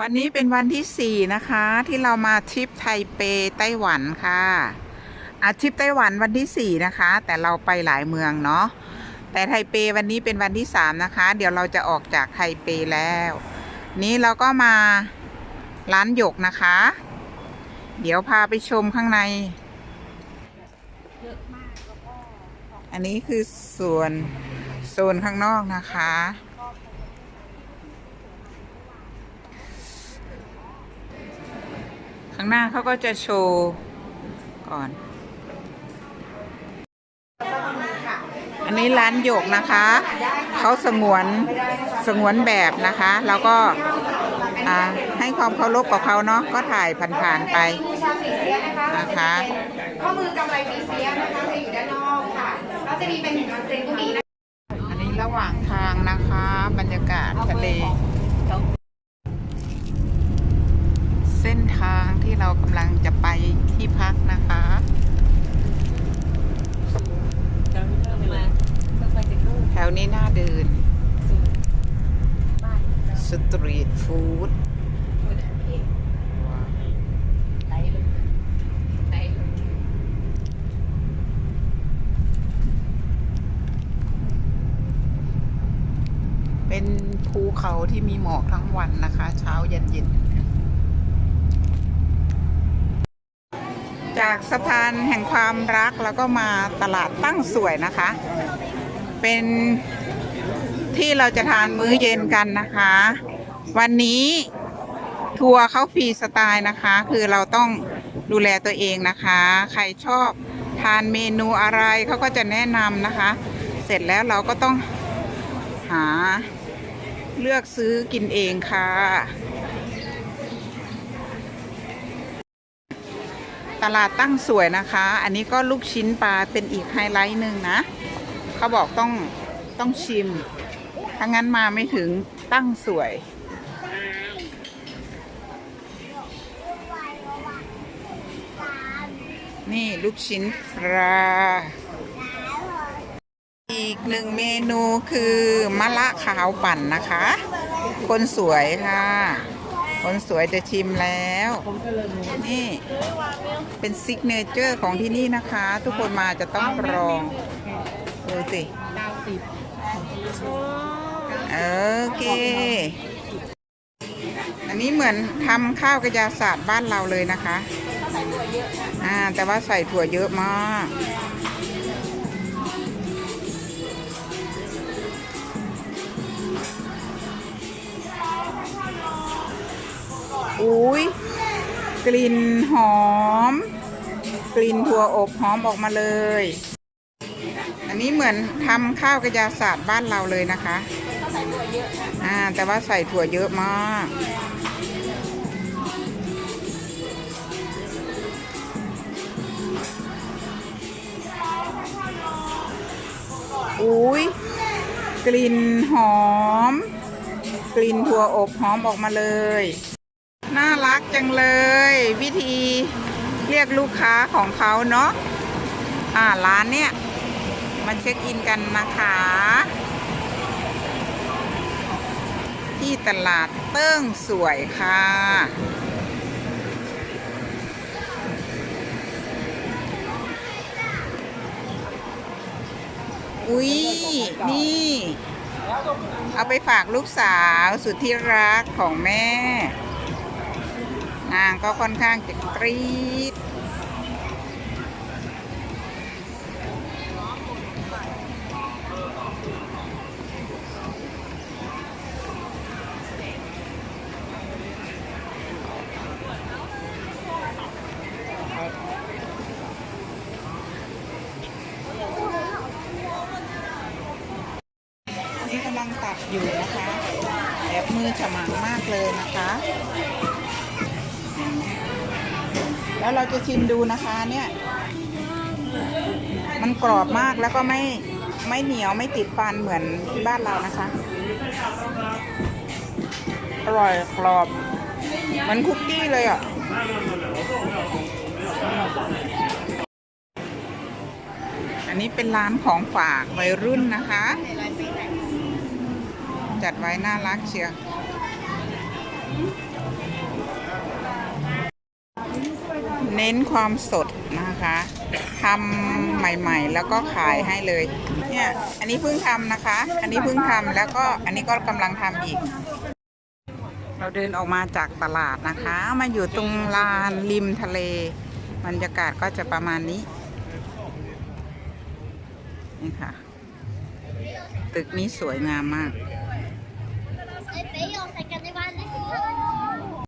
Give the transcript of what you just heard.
วันนี้เป็นวันที่ 4 นะคะ ที่เรามาทริปไทเปไต้หวันค่ะอาทริปไต้หวันวันที่ 4 นะคะ แต่เราไปหลายเมืองเนาะแต่ไทเปวันนี้เป็นวันที่ 3 นะคะ เดี๋ยวเราจะออกจากไทเปแล้ว นี้เราก็มาร้านหยกนะคะ เดี๋ยวพาไปชมข้างใน อันนี้คือส่วนโซนข้างนอกนะคะ ข้างหน้าเขาก็จะโชว์ ก่อน อันนี้ร้านหยกนะคะ เขาสงวนสงวนแบบนะคะ แล้วก็ให้ความเคารพกับเขาเนาะก็ถ่ายผ่านๆไปนะคะข้อมือกำไรปีเสียนะคะจะอยู่ด้านนอกค่ะแล้วจะมีเป็นหินออนเซนก็มีนะ กำลังจะไปที่พักนะคะแถวนี้น่าเดิน สตรีทฟู้ดเป็นภูเขาที่มีหมอกทั้งวันนะคะ เช้าเย็นเย็น จากสะพานแห่งความรักแล้วก็มาตลาดตั้งสวยนะคะ เป็นที่เราจะทานมื้อเย็นกันนะคะ วันนี้ทัวร์เขาฟรีสไตล์นะคะ คือเราต้องดูแลตัวเองนะคะ ใครชอบทานเมนูอะไรเขาก็จะแนะนำนะคะ เสร็จแล้วเราก็ต้องหาเลือกซื้อกินเองค่ะ ตลาดตั้งสวยนะคะ อันนี้ก็ลูกชิ้นปลาเป็นอีกไฮไลท์หนึ่งนะ เขาบอกต้องต้องชิม ถ้างั้นมาไม่ถึงตั้งสวยนี่ลูกชิ้นปลา อีกหนึ่งเมนูคือมะละขาวปั่นนะคะ คนสวยค่ะ คนสวยจะชิมแล้ว นี่ เป็นซิกเนเจอร์ของที่นี่นะคะ ทุกคนมาจะต้องลอง ดูสิโอเค อันนี้เหมือนทำข้าวกระยาศาสตร์บ้านเราเลยนะคะ อ่า แต่ว่าใส่ถั่วเยอะมาก อุ้ยกลิ่นหอม กลิ่นถั่วอบหอมออกมาเลย อันนี้เหมือนทำข้าวกระยาศาสตร์บ้านเราเลยนะคะอ่าแต่ว่าใส่ถั่วเยอะมาก อุ้ยกลิ่นหอม กลิ่นถั่วอบหอมออกมาเลย น่ารักจังเลย วิธีเรียกลูกค้าของเขาเนาะอ่าร้านเนี้ยมาเช็คอินกันนะคะ ที่ตลาดเติ้งสวยค่ะ อุ้ยนี่ เอาไปฝากลูกสาวสุดที่รักของแม่างก็ค่อนข้างจะกรี๊ดนี่กำลังตัดอยู่นะคะแอบมือฉมังมากเลยนะคะ แล้วเราจะชิมดูนะคะเนี่ย มันกรอบมากแล้วก็ไม่ไม่เหนียวไม่ติดฟันเหมือนที่บ้านเรานะคะ อร่อยกรอบเหมันคุกกี้เลยอะอันนี้เป็นร้านของฝากวัยรุ่นนะคะ จัดไว้น่ารักเชียว เน้นความสดนะคะทำใหม่ๆ แล้วก็ขายให้เลยเนี่ยอันนี้เพิ่งทำนะคะ อันนี้เพิ่งทำแล้วก็อันนี้ก็กำลังทำอีก เราเดินออกมาจากตลาดนะคะ มาอยู่ตรงลานริมทะเลบรรยากาศก็จะประมาณนี้นี่ค่ะ ตึกนี้สวยงามมาก